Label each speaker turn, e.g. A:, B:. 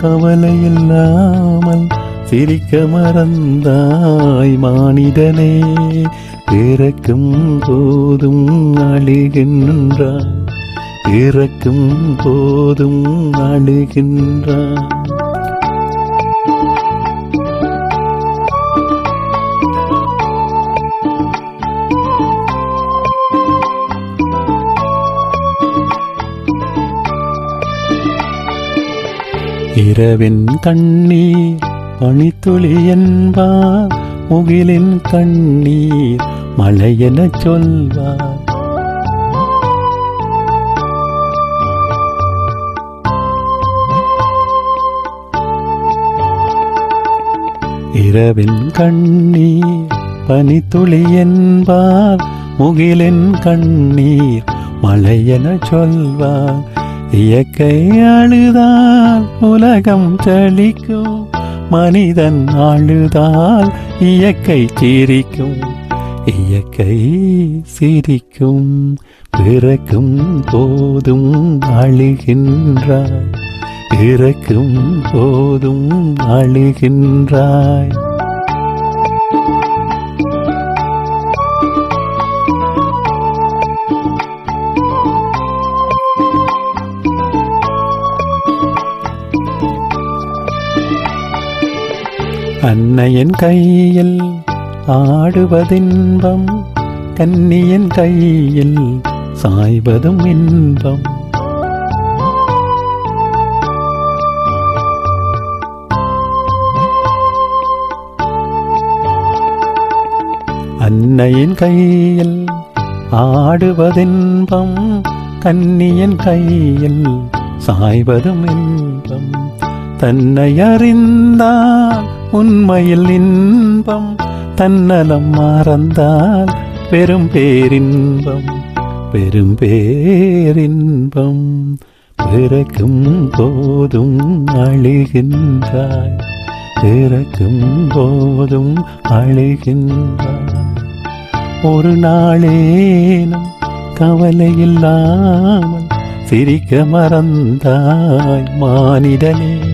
A: கவலை இல்லாமல் சிரிக்க மறந்தாய் மானிடனே பிறக்கும் போதும் அழுகின்றாய் இறக்கும் போதும் அழுகின்றாய். இரவின் கண்ணீர் பனித்துளி என்பார் முகிலின் கண்ணீர் மழை என சொல்வார் இரவின் கண்ணீர் பனித்துளி என்பார் முகிலின் கண்ணீர் மழை என சொல்வார் இயற்கை அழுதால் உலகம் செழிக்கும் மனிதன் அழுதால் இயற்கை சிரிக்கும் இயற்கை சிரிக்கும் பிறக்கும் போதும் அழுகின்றாய். பிறக்கும் போதும் அழுகின்றாய். அன்னையின் கையில் ஆடுவதின்பம் கன்னியின் கையில் சாய்வதும் இன்பம். அன்னையின் கையில் ஆடுவதின்பம் கன்னியின் கையில் சாய்வதும் இன்பம். தன்னை அறிந்தால் உண்மையில் இன்பம் தன்னலம் மறந்தால் பெரும் பேரின்பம் பெரும் பேரின்பம் பிறக்கும் போதும் அழுகின்றாய் பிறக்கும் போதும் அழுகின்றாய். ஒரு நாளேனும் கவலை இல்லாமல் சிரிக்க மறந்தாய் மானிடனே.